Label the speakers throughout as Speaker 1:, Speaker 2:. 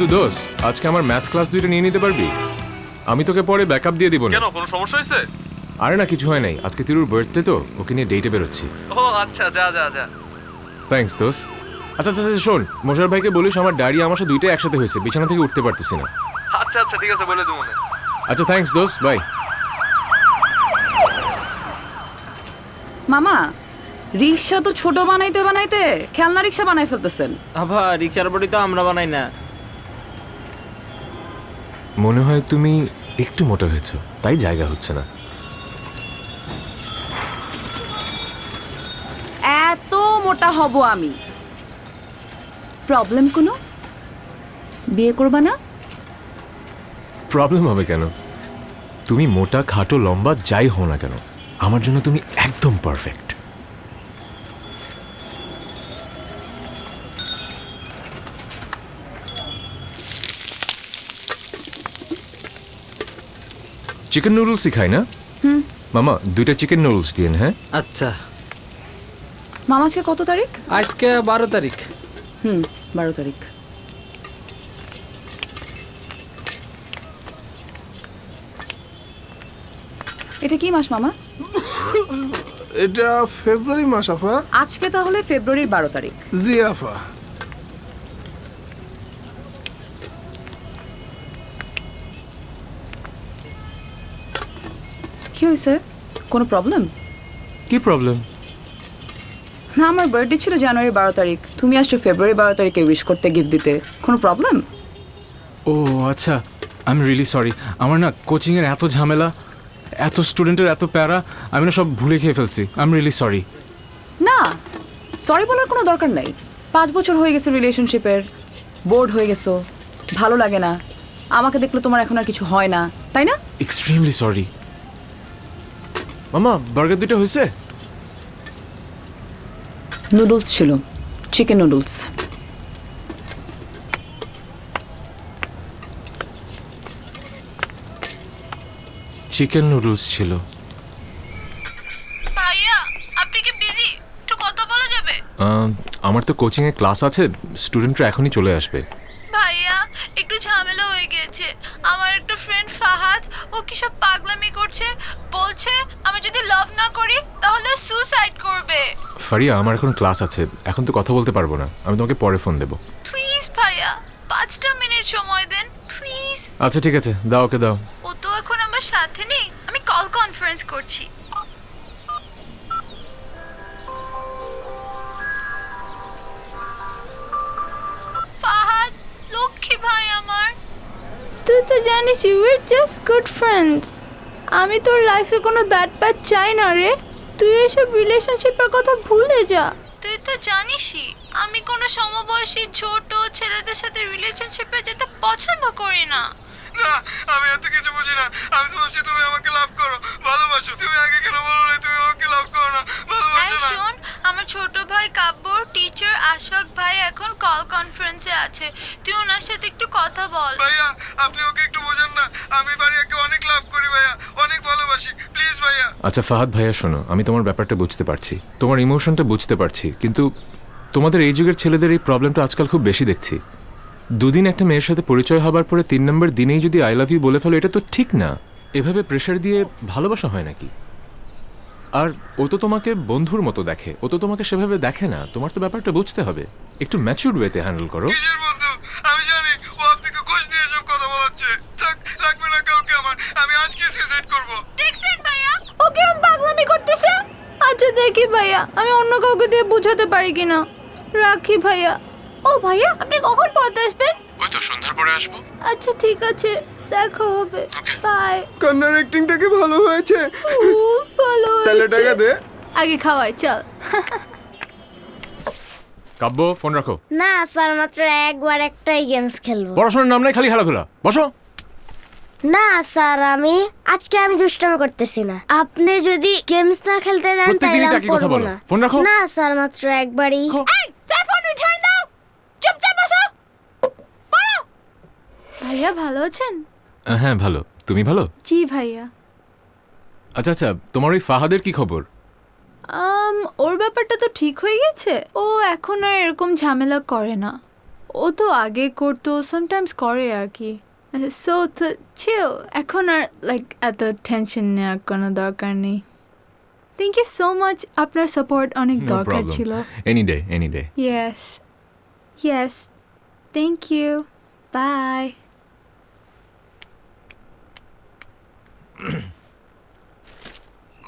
Speaker 1: বন্ধু দোষ। আজকে আমার ম্যাথ ক্লাস দুইটা নিয়ে নিতে পারবি? আমি তোকে পরে ব্যাকআপ দিয়ে দিব না।
Speaker 2: কেন কোনো সমস্যা হয়েছে?
Speaker 1: আরে না কিছু হয় নাই। আজকে তিরুর বার্থডে তো ওকে নিয়ে ডেটে বেরোচ্ছি।
Speaker 2: ও আচ্ছা যা যা যা।
Speaker 1: থ্যাঙ্কস দোস আচ্ছা আচ্ছা আচ্ছা, শোন মোশার ভাইকে বলিস আমার ডায়রি আমার সাথে দুইটাই একসাথে হয়েছে বিছানা থেকে উঠতে পারতেছি না।
Speaker 2: আচ্ছা আচ্ছা ঠিক আছে বলে দেবো
Speaker 1: আচ্ছা থ্যাঙ্কস দোস বাই
Speaker 3: মামা রিক্সা তো ছোট বানাইতে বানাইতে খেলনা রিক্সা বানাই ফেলতেছেন।
Speaker 4: আবার রিক্সার বডি তো আমরা বানাই না।
Speaker 1: মনে হয় তুমি একটু মোটা হয়েছো। তাই জায়গা হচ্ছে না।
Speaker 3: এত মোটা হব আমি। প্রবলেম কোনো? বিয়ে করবা না?
Speaker 1: প্রবলেম হবে কেন? তুমি মোটা খাটো লম্বা যাই হও না কেন আমার জন্য তুমি একদম পারফেক্ট। চিকেন নুডলসই খাই না? মামা দুইটা চিকেন নুডলস দিন হ্যাঁ?
Speaker 4: আচ্ছা।
Speaker 3: মামা আজকে কত তারিখ?
Speaker 4: আজকে বারো তারিখ।
Speaker 3: হুম বারো তারিখ। এটা কি মাস মামা?
Speaker 5: এটা ফেব্রুয়ারি মাস আফা।
Speaker 3: আজকে তাহলে ফেব্রুয়ারির বারো তারিখ।
Speaker 5: জি আফা।
Speaker 3: কি হয়েছে? কোনো প্রবলেম
Speaker 1: কি প্রবলেম
Speaker 3: না আমার বার্থডে ছিল জানুয়ারি বারো তারিখ। তুমি আসছো ফেব্রুয়ারি বারো তারিখে উইশ করতে গিফট দিতে। কোনো প্রবলেম
Speaker 6: ও আচ্ছা। আই এম রিয়েলি সরি আমার না কোচিংয়ের এত ঝামেলা এত স্টুডেন্টের এত প্যারা আমি না সব ভুলে খেয়ে ফেলছি। আই এম রিয়েলি সরি
Speaker 3: না সরি বলার কোনো দরকার নাই। পাঁচ বছর হয়ে গেছে রিলেশনশিপের বোর্ড হয়ে গেছো। ভালো লাগে না। আমাকে দেখলে তোমার এখন আর কিছু হয় না। তাই না?
Speaker 6: এক্সট্রিমলি সরি
Speaker 1: মামা বার্গার দুইটা হয়েছে
Speaker 3: নুডলস ছিল চিকেন নুডলস।
Speaker 1: চিকেন নুডলস ছিল।
Speaker 7: ভাইয়া আপনি কি বিজি? একটু কথা বলা যাবে?
Speaker 1: আহ, আমার তো কোচিং কোচিংয়ে ক্লাস আছে স্টুডেন্টরা এখনই চলে আসবে।
Speaker 7: ভাইয়া একটু হয়ে গিয়েছে আমার একটা ফ্রেন্ড ফাহাদ ও কি সব পাগলামি করছে? বলছে আমি যদি লাভ না করি তাহলে সুসাইড করবে।
Speaker 1: ফারিয়া আমার এখন ক্লাস আছে। এখন তো কথা বলতে পারব না। আমি তোমাকে পরে ফোন দেবো।
Speaker 7: প্লিজ ভাইয়া পাঁচটা মিনিট সময় দেন প্লিজ
Speaker 1: আচ্ছা ঠিক আছে। দাও ওকে দাও।
Speaker 7: ও তো এখন আমার সাথে নেই। আমি কল কনফারেন্স করছি। ফাহাদ লক্ষ্মী ভাই তুই তো জানিস ইউর জাস্ট গুড ফ্রেন্ডস আমি তোর লাইফে কোনো ব্যাড প্যাড চাই না রে। তুই এসব রিলেশনশিপের কথা ভুলে যা। তুই তো জানিসই, আমি কোনো সমবয়সী ছোট ছেলেদের সাথে রিলেশনশিপে যেতে পছন্দ করি না।
Speaker 2: না আমি এত কিছু বুঝি না। আমি তো ভাবছি তুমি আমাকে লাভ করো। ভালোবাসো। তুমি আগে কেন বলো না তুমি আমাকে লাভ করো না? ভালোবাসো না।
Speaker 7: শোন আমার ছোট ভাই কাব্যর টিচার আশফাক ভাই এখন কল কনফারেন্সে আছে। তুই ওনার সাথে একটু কথা বল।
Speaker 2: ভাইয়া আপনি ওকে একটু বোঝান না। আমি ফারিয়াকে অনেক লাভ করি ভাইয়া অনেক ভালোবাসি। প্লিজ ভাইয়া।
Speaker 1: আচ্ছা ফাহাদ ভাইয়া শোনো আমি তোমার ব্যাপারটা বুঝতে পারছি। তোমার ইমোশনটা বুঝতে পারছি কিন্তু তোমাদের এই যুগের ছেলেদের এই প্রবলেমটা আজকাল খুব বেশি দেখছি। দুদিন একটা মেয়ের সাথে পরিচয় হবার পরে তিন নম্বর দিনেই যদি আই লাভ ইউ বলে ফেলো এটা তো ঠিক না। এভাবে প্রেশার দিয়ে ভালোবাসা হয় নাকি? আর ও তো তোমাকে বন্ধুর মতো দেখে ও তো তোমাকে সেভাবে দেখে না। তোমার তো ব্যাপারটা বুঝতে হবে। একটু ম্যাচিউর ওয়েতে হ্যান্ডেল করো।
Speaker 2: আমি জানি ও আপনাকে ঘুষ দিয়ে সব কথা বলাচ্ছে। থাক লাগবে না কাউকে আমার। আমি আজকে সুইসাইড করব?
Speaker 7: দেখছেন ভাইয়া? ও কিরম পাগলামি করতেছে? আচ্ছা দেখি ভাইয়া আমি অন্য কাউকে দিয়ে বুঝাতে পারি কিনা? রাখি ভাইয়া। ও ভাইয়া আপনি কখন পড়তে আসবেন?
Speaker 1: ওই তো সন্ধ্যার পরে আসব।
Speaker 7: আচ্ছা ঠিক আছে দেখা হবে। বাই
Speaker 5: কান্নার অ্যাক্টিংটা কি ভালো হয়েছে?
Speaker 7: খুব ভালো
Speaker 5: তাহলে টাকা দে।
Speaker 7: আগে খাওয়াই চল।
Speaker 1: কাব্য ফোন রাখো।
Speaker 8: না স্যার মাত্র একবার একটাই গেমস খেলব।
Speaker 1: পড়াশোনার নাম নাই খালি খেলাধুলা। বসো।
Speaker 8: না স্যার আমি আজকে আমি দুষ্টামি করতেছি না। আপনি যদি গেমস না খেলতে দেন
Speaker 1: প্রত্যেকদিনই
Speaker 8: তাহলে আমি
Speaker 1: একই কথা
Speaker 8: পড়ব
Speaker 1: বলো।
Speaker 8: না।
Speaker 1: ফোন রাখো।
Speaker 8: না স্যার মাত্র একবারই
Speaker 7: ফোন রিটার্ন দাও চুপচাপ বসো পড়ো ভাইয়া ভালো আছেন?
Speaker 1: হ্যাঁ ভালো। তুমি ভালো?
Speaker 7: জি ভাইয়া।
Speaker 1: আচ্ছা আচ্ছা তোমার ওই ফাহাদের কি খবর?
Speaker 7: আম ওর ব্যাপারটা তো ঠিক হয়ে গেছে। ও এখন আর এরকম ঝামেলা করে না। ও তো আগে করতো সামটাইমস করে আর কি। সো চিল এখন আর লাইক এত টেনশন নেওয়ার কোনো দরকার নেই। থ্যাংক ইউ সো মাচ আপনার সাপোর্ট অনেক
Speaker 1: নো
Speaker 7: দরকার
Speaker 1: প্রবলেম
Speaker 7: ছিল।
Speaker 1: Any day any day
Speaker 7: yes yes thank you bye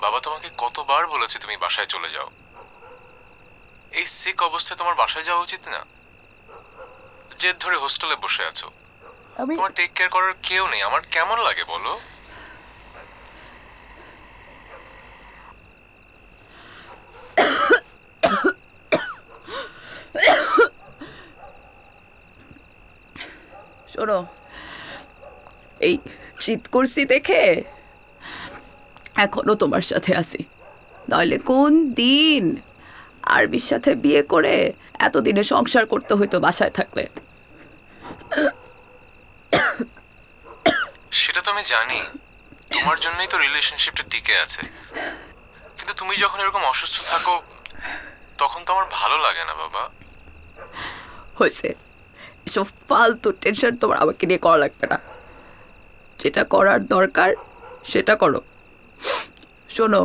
Speaker 1: বাবা তোমাকে কতবার বলেছে তুমি বাসায় চলে যাও। এই সিক অবস্থায় তোমার বাসায় যাওয়া উচিত না? জেদ ধরে হোস্টেলে বসে আছো। তোমার টেক কেয়ার করার কেউ নেই। আমার কেমন লাগে বলো?
Speaker 3: শোনো এই শীত করছি দেখে এখনও তোমার সাথে আছি। নইলে কোন দিন আরবির সাথে বিয়ে করে এতদিনে সংসার করতে হইতো বাসায় থাকলে?
Speaker 1: সেটা তো আমি জানি। তোমার জন্যই তো রিলেশনশিপটা টিকে আছে। কিন্তু তুমি যখন এরকম অসুস্থ থাকো তখন তো আমার ভালো লাগে না বাবা।
Speaker 3: হয়েছে। এসব ফালতু টেনশন তোমার আমাকে নিয়ে করা লাগবে না। যেটা করার দরকার সেটা করো। শোনো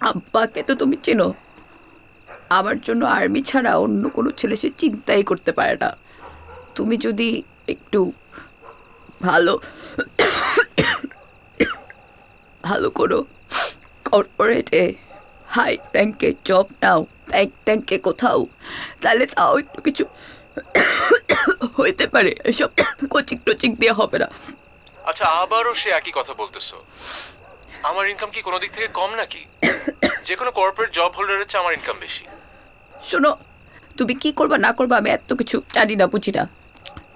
Speaker 3: আব্বাকে তো তুমি চেনো। আমার জন্য আর্মি ছাড়া অন্য কোনো ছেলে সে চিন্তাই করতে পারে না। তুমি যদি একটু ভালো ভালো করো কর্পোরেটে হাই র্যাঙ্কে জব নাও ব্যাংক ট্যাঙ্কে কোথাও, তাহলে তাও একটু কিছু হইতে পারে। এসব কোচিং টোচিং দিয়ে হবে না।
Speaker 1: আচ্ছা আবারও সে একই কথা বলতেছো। আমার ইনকাম কি কোনো দিক থেকে কম নাকি? যে কোনো কর্পোরেট জব হোল্ডারের চেয়ে আমার ইনকাম বেশি।
Speaker 3: শোনো তুমি কি করবা না করবা আমি এত কিছু জানি না বুঝি না।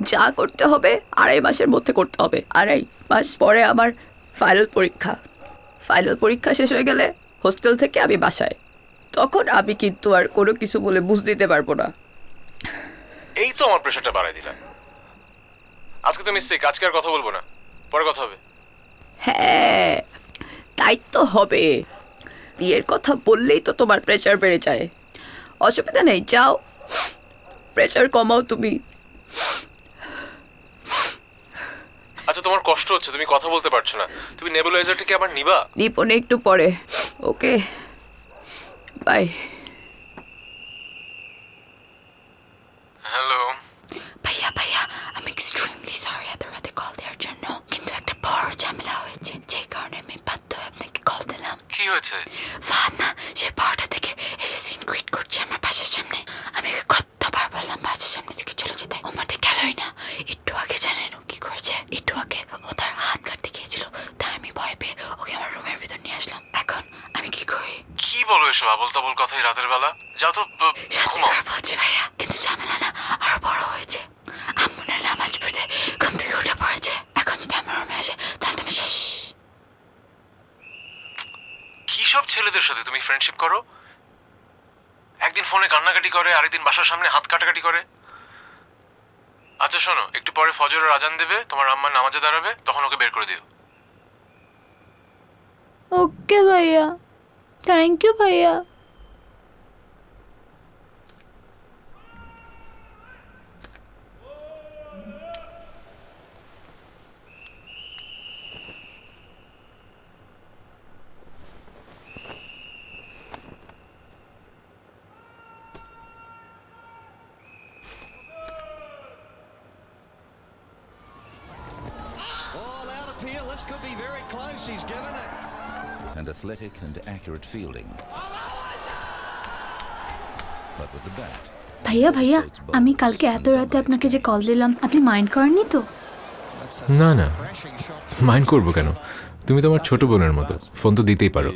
Speaker 3: যা করতে হবে আড়াই মাসের মধ্যে করতে হবে। আড়াই মাস পরে আমার ফাইনাল পরীক্ষা। ফাইনাল পরীক্ষা শেষ হয়ে গেলে হোস্টেল থেকে আমি বাসায়। তখন আমি কিন্তু আর কোনো কিছু বলে বুঝ দিতে পারব না।
Speaker 1: এই তো আমার প্রেশারটা বাড়াই দিলাম। আজকে তো সিক আজকে আর কথা বলব না। পরে কথা হবে।
Speaker 3: হ্যাঁ তাই তো হবে। বিয়ের কথা বললেই তো তোমার প্রেশার বেড়ে যায়। অসুবিধা নেই যাও। প্রেশার কমাও তুমি।
Speaker 1: আচ্ছা তোমার কষ্ট হচ্ছে তুমি কথা বলতে পারছ না। তুমি নেবুলাইজারটাকে আবার নিবা?
Speaker 3: নিপনে একটু পরে। ওকে। বাই।
Speaker 1: হ্যালো।
Speaker 9: ভাইয়া ভাইয়া আমি এক্সট্রিমলি সরি এত রাতে কল দেওয়ার জন্য কিন্তু একটা বড় ঝামেলা হয়েছে যে কারণে আমি বাধ্য হয়ে আপনাকে কল দিলাম
Speaker 1: কি হয়েছে?
Speaker 9: ফাহাদ না সে বারোটা থেকে এসে সিন ক্রিয়েট করছে আমার বাসার সামনে। আমি ওকে কতবার বললাম বাসার সামনে থেকে চলে যেতে। ও মাঠে গেলই না। একটু আগে জানেন কি করেছে? একটু আগে ও তার হাত কাটতে গিয়েছিল তাই আমি ভয় পেয়ে ওকে আমার রুমের ভিতর নিয়ে আসলাম। এখন আমি কি করি?
Speaker 1: কি বলো এসব? আবল তাবল কথা এই রাতের বেলা? যাও তো ঘুমাও।
Speaker 9: বলছি ভাইয়া কিন্তু ঝামেলা না আরও বড় হয়েছে আম্মুনের নামাজ পড়তে ঘুম থেকে উঠে পড়েছে এখন যদি আমার রুমে আসে তাহলে তুমি শেষ
Speaker 1: কি সব ছেলেদের সাথে তুমি ফ্রেন্ডশিপ করো? একদিন ফোনে কান্নাকাটি করে, আরেকদিন বাসার সামনে হাত কাটাকাটি করে। আচ্ছা শোনো, একটু পরে ফজরের আজান দেবে, তোমার আম্মা নামাজে দাঁড়াবে, তখন ওকে বের করে দিও।
Speaker 7: ওকে ভাইয়া। থ্যাংক ইউ ভাইয়া।
Speaker 10: Athletic and accurate fielding. But with the bat,
Speaker 7: ভাইয়া ভাইয়া আমি কালকে এত রাতে আপনাকে যে কল দিলাম আপনি মাইন্ড করেননি তো
Speaker 1: না না মাইন্ড করব কেন তুমি তোমার ছোট বোনের মতো ফোন তো দিতেই পারো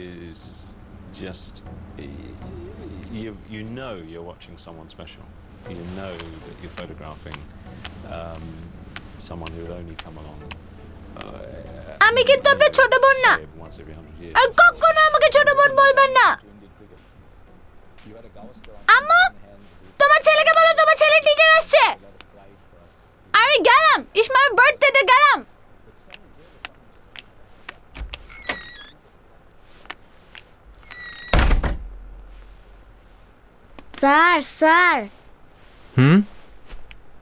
Speaker 11: you know you're watching someone special. You know that you're photographing um, someone who would only come along.
Speaker 7: আমি কিন্তু আপনার ছোট বোন না. আর কখনো আমাকে ছোট বোন বলবেন না। আম্মু তোমার ছেলেকে বলো তোমার ছেলে টিচার আসছে। আমি গেলাম ইসমাইল বার্থডেতে গেলাম।
Speaker 8: Sir sir.
Speaker 1: হুম?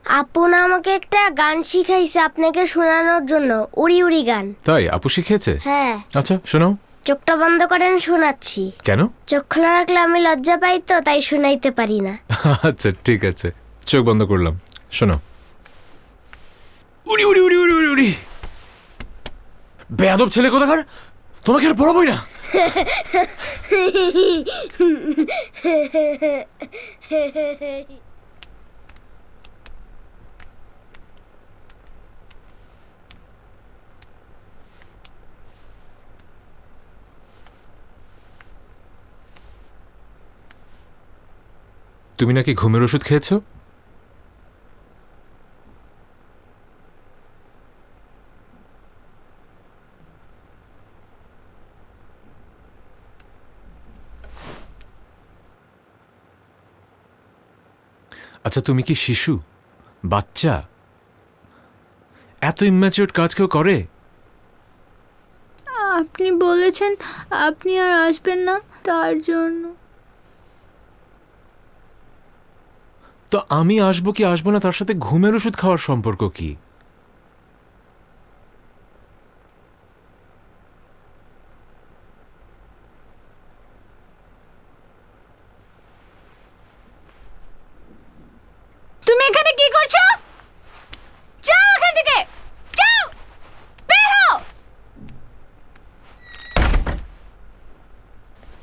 Speaker 8: আপু না আমাকে একটা গান শিখাইছে আপনাকে শোনানোর জন্য উড়ি উড়ি গান।
Speaker 1: তাই? আপু শিখিয়েছে?
Speaker 8: হ্যাঁ।
Speaker 1: আচ্ছা শোনাও।
Speaker 8: চোখটা বন্ধ করেন শোনাচ্ছি।
Speaker 1: কেন?
Speaker 8: চোখ খোলা রাখলে আমি লজ্জা পাই তো তাই শোনাইতে পারি না।
Speaker 1: আচ্ছা ঠিক আছে। চোখ বন্ধ করলাম। শোনো উড়ি উড়ি উড়ি উড়ি উড়ি উড়ি। বেয়াদব ছেলে কোথাকার? তোমাকে আর পড়াবই না। তুমি নাকি ঘুমের ওষুধ খেয়েছো? আচ্ছা তুমি কি শিশু? বাচ্চা? এত ইম্যাচিওর কাজ কেউ করে?
Speaker 7: আপনি বলেছেন আপনি আর আসবেন না, তার জন্য।
Speaker 1: তো আমি আসব কি আসব না তার সাথে ঘুমের ওষুধ খাওয়ার সম্পর্ক কি?
Speaker 7: তুমি এখানে কি করছ? যাও এখান থেকে! যাও! বের হও!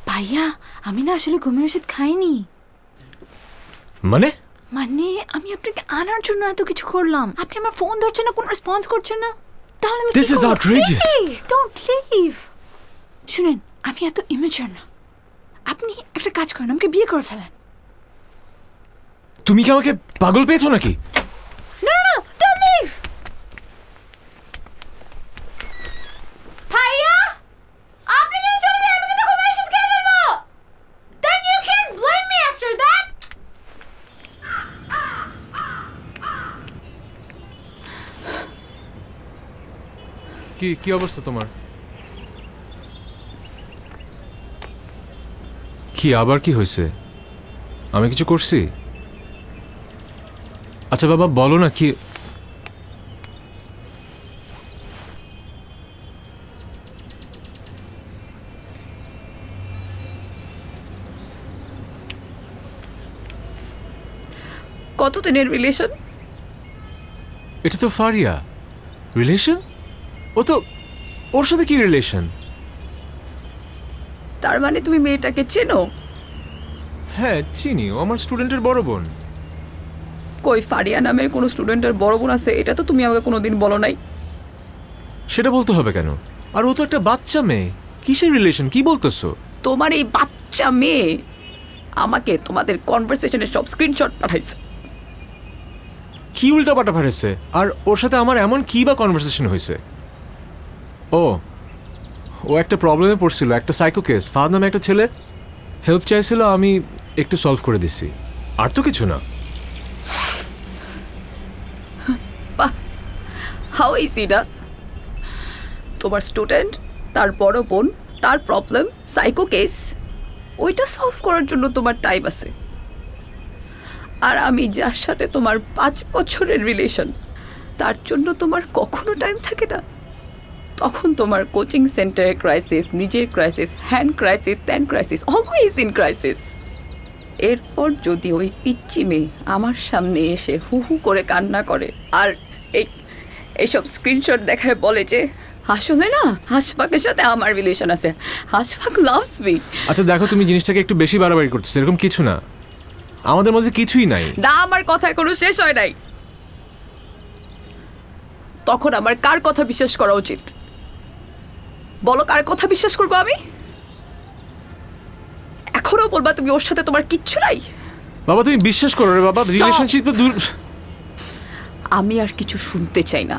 Speaker 7: ভাইয়া আমি না আসলে ঘুমের ওষুধ খাইনি।
Speaker 1: মানে?
Speaker 7: আনার জন্য এত কিছু করলাম। আপনি আমার ফোন ধরছেন না কোনো রেসপন্স করছেন না? তাহলে আমি
Speaker 1: this is outrageous.
Speaker 7: Don't leave শুনেন আমি এত ইমেচার না। আপনি একটা কাজ করেন আমাকে বিয়ে করে ফেলেন।
Speaker 1: তুমি কি আমাকে পাগল পেয়েছ নাকি
Speaker 7: No, no, no! Don't leave! ভাইয়া আপনি যদি চলে যান আমি কিন্তু ঘুমের ওষুধ খেয়ে ফেলব Then you can blame me after that!
Speaker 1: কি কি অবস্থা তোমার? কি আবার কি হয়েছে? আমি কিছু করছি? আচ্ছা বাবা বলো না কি
Speaker 3: কতদিনের রিলেশন
Speaker 1: এটা তো ফারিয়া। রিলেশন ও তো ওর সাথে কি রিলেশন
Speaker 3: তার মানে তুমি মেয়েটাকে চেনো?
Speaker 1: হ্যাঁ চিনি। ও আমার স্টুডেন্টের বড় বোন।
Speaker 3: কই ফারিয়া নামের কোনো স্টুডেন্টের বড় বোন আছে? এটা তো তুমি আমাকে কোনোদিন বলো নাই।
Speaker 1: সেটা বলতে হবে কেন? আর ও তো একটা বাচ্চা মেয়ে। কিসের রিলেশন কি বলতেছো?
Speaker 3: তোমার এই বাচ্চা মেয়ে আমাকে তোমাদের কনভারসেশনের সব স্ক্রিনশট পাঠাইছে।
Speaker 1: কি উল্টা ফাটেছে আর ওর সাথে আমার এমন কি বা কনভারসেশন হয়েছে ও ও একটা প্রবলেমে পড়ছিল, একটা সাইকো কেস ফাদ নামে একটা ছেলে। হেল্প চাইছিল, আমি একটু সলভ করে দিছি। আর তো কিছু না।
Speaker 3: হাউ ইজি না? তোমার স্টুডেন্ট তার বড় বোন, তার প্রবলেম সাইকো কেস ওইটা সলভ করার জন্য তোমার টাইম আছে। আর আমি যার সাথে তোমার পাঁচ বছরের রিলেশন তার জন্য তোমার কখনো টাইম থাকে না। তখন তোমার কোচিং সেন্টারের ক্রাইসিস নিজের ক্রাইসিস হ্যান্ড ক্রাইসিস ত্যান ক্রাইসিস অলওয়েজ ইন ক্রাইসিস এরপর যদি ওই পিচ্চি মেয়ে আমার সামনে এসে হু হু করে কান্না করে আর এই এইসব স্ক্রিনশট দেখায় বলে যে আসলে না হাসফাকের সাথে আমার রিলেশন আছে। হাসফাক লাভস মি
Speaker 1: আচ্ছা দেখো তুমি জিনিসটাকে একটু বেশি বাড়াবাড়ি করতেছো এরকম কিছু না। আমাদের মধ্যে কিছুই নাই।
Speaker 3: না আমার কথা এখনও শেষ হয় নাই। তখন আমার কার কথা বিশ্বাস করা উচিত? বলো কার কথা বিশ্বাস করব আমি? এখনও বলবা তুমি ওর সাথে তোমার কিচ্ছু নাই?
Speaker 1: বাবা তুমি বিশ্বাস করো রে বাবা! রিলেশনশিপে দূর
Speaker 3: আমি আর কিছু শুনতে চাই না।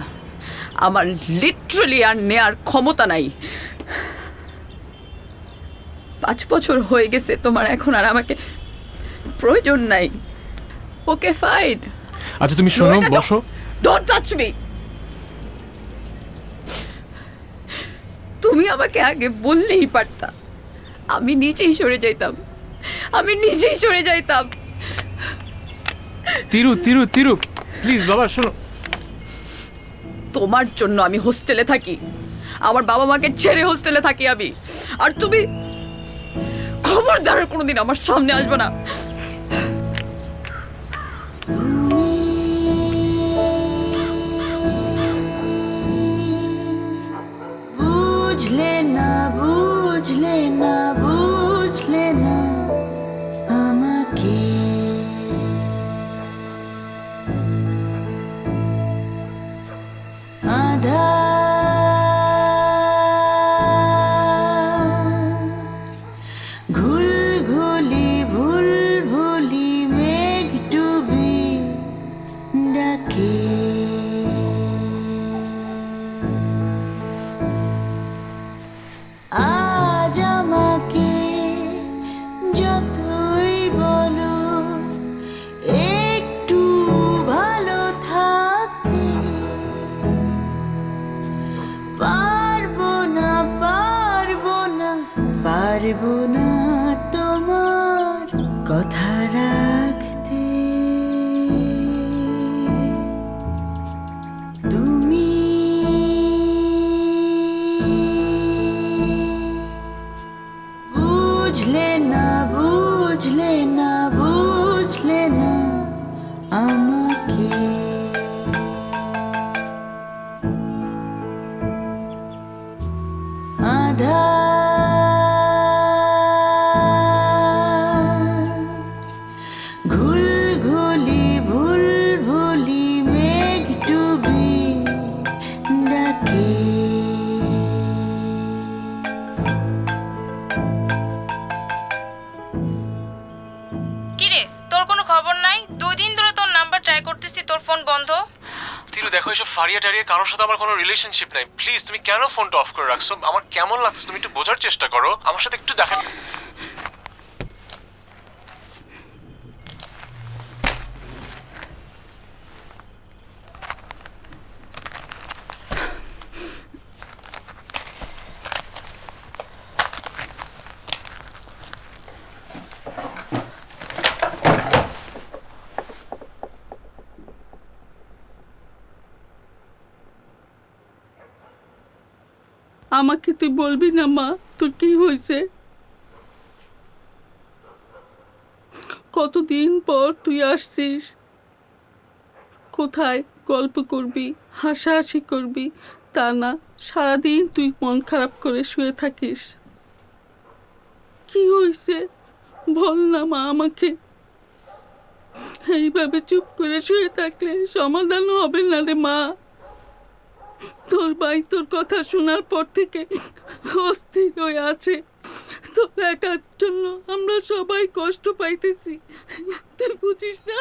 Speaker 3: আমার লিটারালি আর নেয়ার ক্ষমতা নাই। পাঁচ বছর হয়ে গেছে তোমার এখন আর আমাকে প্রয়োজন নাই। ওকে ফাইন
Speaker 1: আচ্ছা তুমি শোনো বসো।
Speaker 3: ডোন্ট টাচ মি তুমি আমাকে আগে বললেই পারতা। আমি নিজেই সরে যাইতাম। আমি নিজেই সরে যাইতাম। তিরু তিরু তিরু প্লিজ বাবা শোনো।
Speaker 12: তোমার জন্য আমি হোস্টেলে থাকি। আমার বাবা মাকে ছেড়ে হোস্টেলে থাকি আমি। আর তুমি খবরদার কোনোদিন আমার সামনে আসবে না।
Speaker 1: কারোর সাথে আমার কোনো রিলেশনশিপ নাই। প্লিজ তুমি কেন ফোনটা অফ করে রাখছো? আমার কেমন লাগছে তুমি একটু বোঝার চেষ্টা করো। আমার সাথে একটু দেখা
Speaker 13: আমাকে তুই বলবি না, মা, তোর কি হয়েছে? কতদিন পর তুই আসছিস? কোথায় গল্প করবি, হাসাহাসি করবি? তা না, সারাদিন তুই মন খারাপ করে শুয়ে থাকিস। কি হয়েছে? বল না, মা, আমাকে। এইভাবে চুপ করে শুয়ে থাকলে সমাধান হবে না রে, মা। তোর ভাই তোর কথা শোনার পর থেকে অস্থির হয়ে আছে। তোর একার জন্য আমরা সবাই কষ্ট পাইতেছি। তুই বুঝিস না।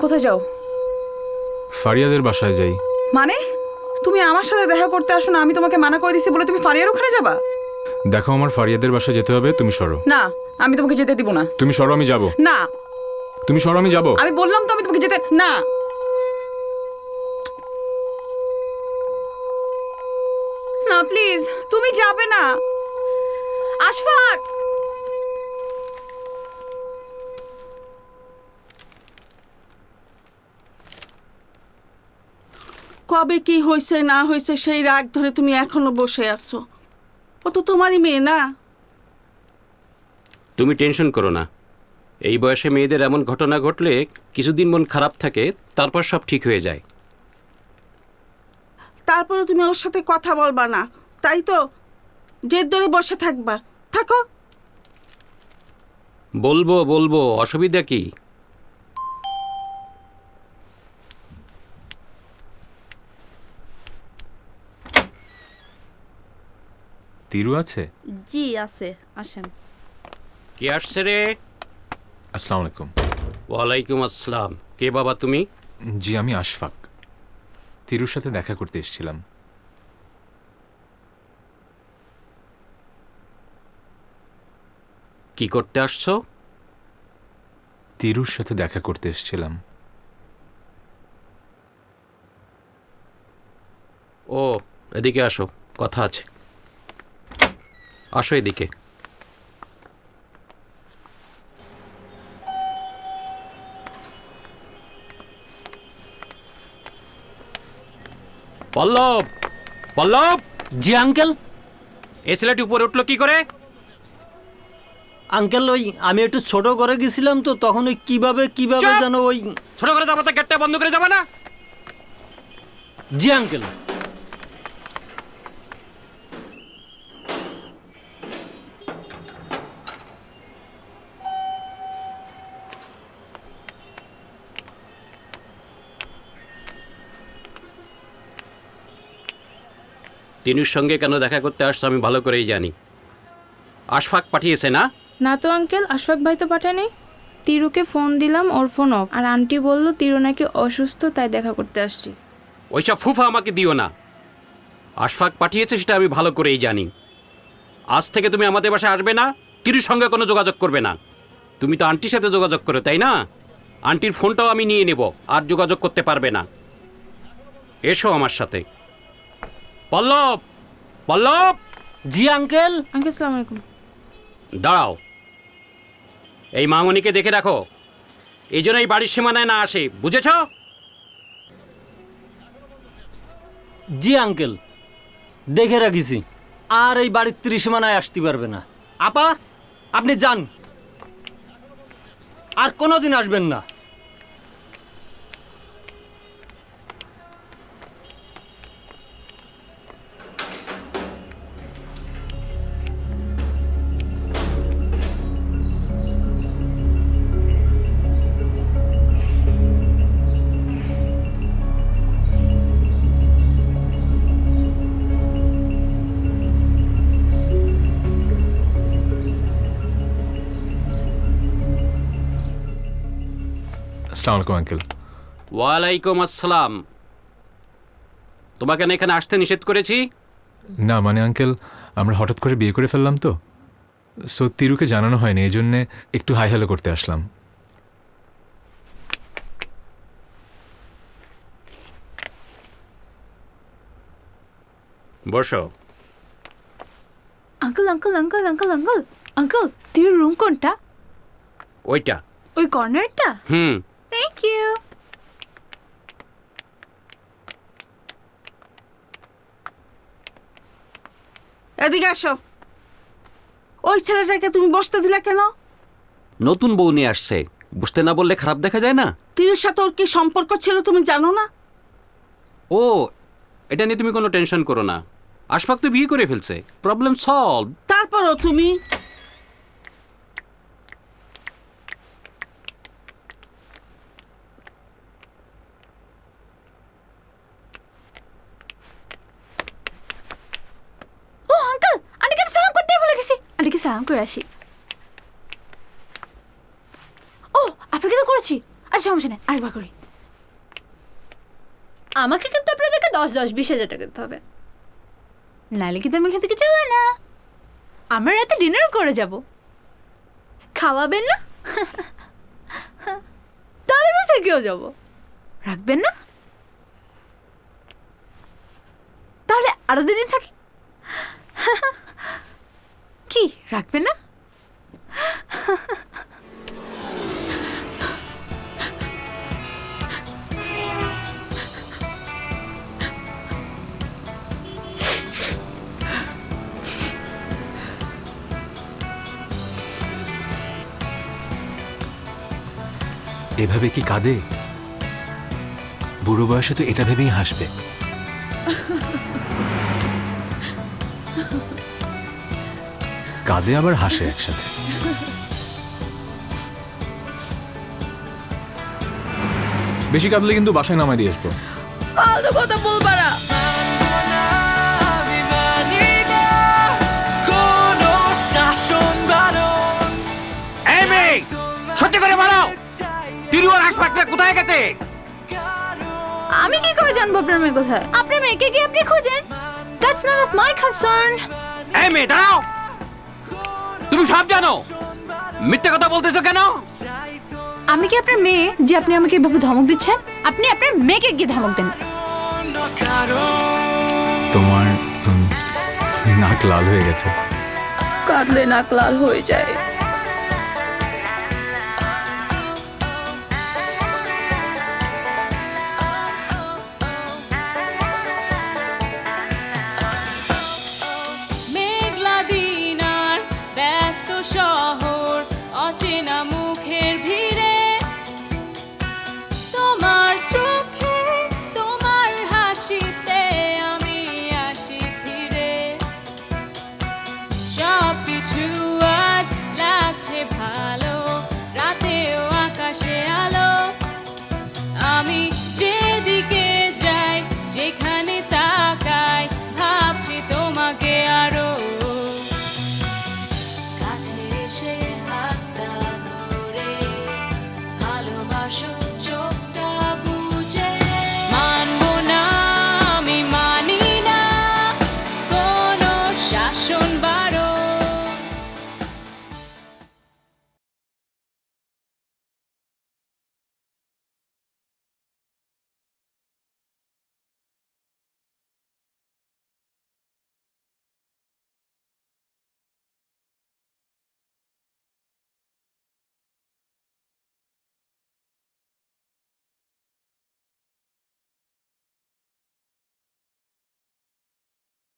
Speaker 12: কোথায় যাও?
Speaker 1: ফারিয়াদের বাসায় যাই।
Speaker 12: মানে? তুমি আমার সাথে দেখা করতে আসো না আমি তোমাকে মানা করে দিছি বলে তুমি ফারিয়ার ওখানে যাবা?
Speaker 1: দেখো আমার ফারিয়াদের বাসায় যেতে হবে তুমি সরো।
Speaker 12: না আমি তোমাকে যেতে দিব না।
Speaker 1: তুমি সরো আমি যাব।
Speaker 12: না।
Speaker 1: তুমি সরো আমি যাব।
Speaker 12: আমি বললাম তো আমি তোমাকে যেতে না। না প্লিজ তুমি যাবে না। আশফাক!
Speaker 13: কবে কি হয়েছে না হয়েছে সেই রাগ ধরে তুমি এখনও বসে আছো। ও তো তোমারই মেয়ে না?
Speaker 14: তুমি টেনশন করো না। এই বয়সে মেয়েদের এমন ঘটনা ঘটলে কিছুদিন মন খারাপ থাকে তারপর সব ঠিক হয়ে যায়।
Speaker 13: তারপরে তুমি ওর সাথে কথা বলবা না তাই তো? জেদ ধরে বসে থাকবা। থাকো।
Speaker 14: বলব বলব অসুবিধা কি?
Speaker 1: তিরু আছে?
Speaker 15: জি আছে। আসেন।
Speaker 14: কে আসছে রে?
Speaker 1: আসসালামু আলাইকুম।
Speaker 14: ওয়ালাইকুম আসসালাম। কে বাবা তুমি?
Speaker 1: জি আমি আশফাক। তিরুর সাথে দেখা করতে এসেছিলাম।
Speaker 14: কি করতে আসছো?
Speaker 1: তিরুর সাথে দেখা করতে এসেছিলাম।
Speaker 14: ও এদিকে আসো কথা আছে। আসো এদিকে। পল্লব পল্লব!
Speaker 4: জি আঙ্কেল।
Speaker 14: এ ছেলেটি উপরে উঠল কি করে?
Speaker 4: আঙ্কেল ওই আমি একটু ছোট করে গেছিলাম তো তখন ওই কীভাবে কীভাবে যেন ওই
Speaker 14: ছোট করে যাব তো গেটটা বন্ধ করে যাবে না?
Speaker 4: জি আঙ্কেল।
Speaker 14: তিনুর সঙ্গে কেন দেখা করতে আসছো আমি ভালো করেই জানি। আশফাক পাঠিয়েছে না?
Speaker 7: না তো আঙ্কেল আশফাক ভাই তো পাঠায়নি। তিরুকে ফোন দিলাম ওর ফোন অফ। আর আন্টি বলল তিরু নাকি অসুস্থ তাই দেখা করতে আসছি।
Speaker 14: ওইসব ফুফা আমাকে দিও না। আশফাক পাঠিয়েছে সেটা আমি ভালো করেই জানি। আজ থেকে তুমি আমাদের বাসায় আসবে না তিরুর সঙ্গে কোনো যোগাযোগ করবে না। তুমি তো আন্টির সাথে যোগাযোগ করো তাই না? আন্টির ফোনটাও আমি নিয়ে নেব আর যোগাযোগ করতে পারবে না। এসো আমার সাথে। পল্লব পল্লব।
Speaker 4: জি আঙ্কেল।
Speaker 7: আঙ্কেল সালাম আলাইকুম
Speaker 14: দাঁড়াও। এই মামনিকে দেখে রাখো এই জন্য এই বাড়ির সীমানায় না আসে বুঝেছ?
Speaker 4: জি আঙ্কেল। দেখে রাখিছি। আর এই বাড়ির ত্রিসীমানায় আসতে পারবে না। আপা আপনি যান। আর কোনোদিন আসবেন না।
Speaker 1: আসসালামু আলাইকুম আঙ্কেল
Speaker 14: ওয়ালাইকুম আসসালাম। তোমাকে না এখানে আসতে নিষেধ করেছি?
Speaker 1: না মানে আঙ্কেল আমরা হঠাৎ করে বিয়ে করে ফেললাম তো। সো তিরুকে জানানো হয়নি এই জন্যে একটু হাই হ্যালো করতে আসলাম।
Speaker 14: বসো।
Speaker 7: Uncle uncle uncle uncle uncle uncle তিরুর room কোনটা?
Speaker 14: ওইটা।
Speaker 7: ওই কর্নারটা
Speaker 14: হুম।
Speaker 7: থ্যাংক ইউ
Speaker 13: এদিকে আসো। ওই ছেলেটাকে তুমি বসতে দিলে কেন?
Speaker 14: নতুন বউ নিয়ে আসছে। বুঝতে না বললে খারাপ দেখা যায় না?
Speaker 13: তিরুর সাথে ওর কি সম্পর্ক ছিল তুমি জানো না?
Speaker 14: ও এটা নিয়ে তুমি কোনো টেনশন করো না। আশফাক তো বিয়ে করে ফেলছে। Problem solve.
Speaker 13: তারপরও তুমি
Speaker 7: ও আঙ্কেল আন্টিকে তো সালাম করতেই ভুলে সালাম করে আসি। ও আপনাকে তো করেছি। আচ্ছা সমস্যা নেই আরেকবার করি। আমাকে কিন্তু আপনাদেরকে দশ দশ বিশ হাজার টাকা দিতে হবে। নাহলে কিন্তু আমি এখান থেকে যাব না। আমরা রাতে ডিনার করে যাব। খাওয়াবেন না? তাহলে তো থেকেও যাব। রাখবেন না? তাহলে আরও দুদিন থাকি কি রাখবে না?
Speaker 1: এভাবে কি কাঁদে? বুড়ো বয়সে তো এটা ভেবেই হাসবে। কাঁদে আবার হাসে একসাথে। বেশি কাঁদলে কিন্তু বাসায় নামাই দিয়ে আসব।
Speaker 3: ফালতু কথা বলবা না।
Speaker 14: সত্যি করে বলো তিরু আর আশফাকটা কোথায় গেছে?
Speaker 7: আমি কি করে জানব আপনার মেয়ে কোথায়? আপনার মেয়েকে কি আপনি খোঁজেন? That's not of my concern
Speaker 14: এই মেয়ে দাঁড়াও। তুমি সব জানো মিথ্যে কথা বলতেছো কেন?
Speaker 7: আমি কি আপনার মেয়ে যে আপনি আমাকে এভাবে ধমক দিচ্ছেন? আপনি আপনার মেয়েকে গিয়ে ধমক দেন।
Speaker 1: তোমার নাক লাল হয়ে গেছে।
Speaker 3: কাঁদলে নাক লাল হয়ে যায়।